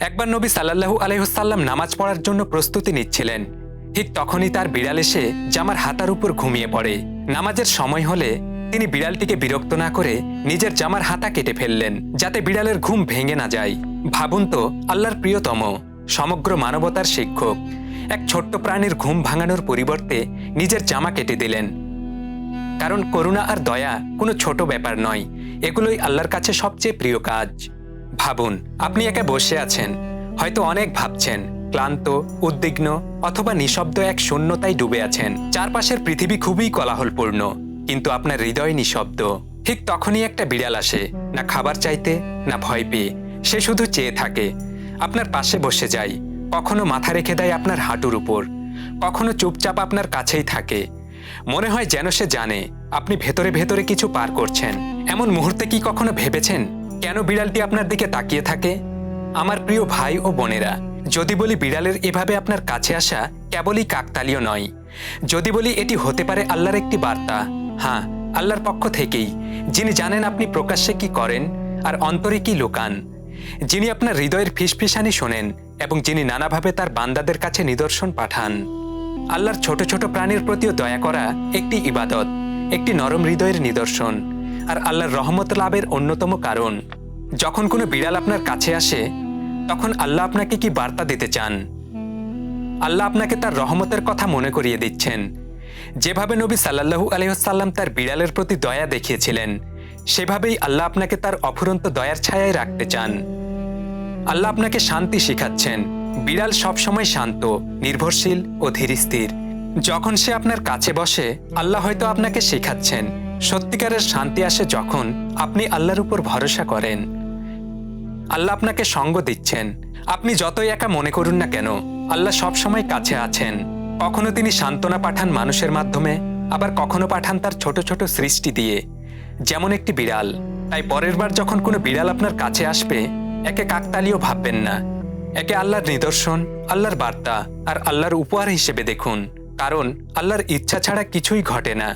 একবার নবী সাল্লাহু আলহিহসাল্লাম নামাজ পড়ার জন্য প্রস্তুতি নিচ্ছিলেন। ঠিক তখনই তার বিড়াল এসে জামার হাতার উপর ঘুমিয়ে পড়ে। নামাজের সময় হলে তিনি বিড়ালটিকে বিরক্ত না করে নিজের জামার হাতা কেটে ফেললেন, যাতে বিড়ালের ঘুম ভেঙে না যায়। ভাবুন তো, আল্লাহর প্রিয়তম, সমগ্র মানবতার শিক্ষক, এক ছোট্ট প্রাণীর ঘুম ভাঙানোর পরিবর্তে নিজের জামা কেটে দিলেন। কারণ করুণা আর দয়া কোনো ছোট ব্যাপার নয়, এগুলোই আল্লাহর কাছে সবচেয়ে প্রিয় কাজ। ভাবুন, আপনি একা বসে আছেন। হয়তো অনেক ভাবছেন, ক্লান্ত, উদ্বিগ্ন অথবা নিঃশব্দ এক শূন্যতায় ডুবে আছেন। চারপাশের পৃথিবী খুবই কোলাহলপূর্ণ, কিন্তু আপনার হৃদয় নিঃশব্দ। ঠিক তখনই একটা বিড়াল আসে, না খাবার চাইতে, না ভয় পেয়ে। সে শুধু চেয়ে থাকে, আপনার পাশে বসে যায়। কখনো মাথা রেখে দেয় আপনার হাঁটুর উপর, কখনো চুপচাপ আপনার কাছেই থাকে। মনে হয় যেন সে জানে, আপনি ভেতরে ভেতরে কিছু পার করছেন। এমন মুহূর্তে কি কখনো ভেবেছেন? কেন বিড়ালটি আপনার দিকে তাকিয়ে থাকে? আমার প্রিয় ভাই ও বোনেরা, যদি বলি বিড়ালের এভাবে আপনার কাছে আসা কেবলই কাকতালীয় নয়। যদি বলি এটি হতে পারে আল্লাহর একটি বার্তা হ্যাঁ আল্লাহর পক্ষ থেকেই, যিনি জানেন আপনি প্রকাশ্যে কি করেন আর অন্তরে কি লুকান। যিনি আপনার হৃদয়ের ফিসফিসানি শোনেন এবং যিনি নানাভাবে তার বান্দাদের কাছে নিদর্শন পাঠান। আল্লাহর ছোট ছোট প্রাণীর প্রতিও দয়া করা একটি ইবাদত, একটি নরম হৃদয়ের নিদর্শন, আর আল্লাহর রহমত লাভের অন্যতম কারণ। যখন কোনো বিড়াল আপনার কাছে আসে, তখন আল্লাহ আপনাকে কি বার্তা দিতে চান? আল্লাহ আপনাকে তার রহমতের কথা মনে করিয়ে দিচ্ছেন। যেভাবে নবী সাল্লাহু আলহিহাল্লাম তার বিড়ালের প্রতি দয়া দেখিয়েছিলেন, সেভাবেই আল্লাহ আপনাকে তার অফুরন্ত দয়ার ছায়ায় রাখতে চান। আল্লাহ আপনাকে শান্তি শিখাচ্ছেন। বিড়াল সবসময় শান্ত, নির্ভরশীল ও ধীরস্থির যখন সে আপনার কাছে বসে, আল্লাহ হয়তো আপনাকে শেখাচ্ছেন। সত্যিকারের শান্তি আসে যখন আপনি আল্লাহর উপর ভরসা করেন। আল্লাহ আপনাকে সঙ্গ দিচ্ছেন। আপনি যতই একা মনে করুন না কেন, আল্লাহ সবসময় কাছে আছেন। কখনো তিনি সান্ত্বনা পাঠান মানুষের মাধ্যমে, আবার কখনো পাঠান তার ছোট ছোট সৃষ্টি দিয়ে। যেমন একটি বিড়াল, তাই পরের বার যখন কোনো বিড়াল আপনার কাছে আসবে, একে কাকতালীয় ভাববেন না। একে আল্লাহর নিদর্শন, আল্লাহর বার্তা আর আল্লাহর উপহার হিসেবে দেখুন, কারণ আল্লাহর ইচ্ছা ছাড়া কিছুই ঘটে না।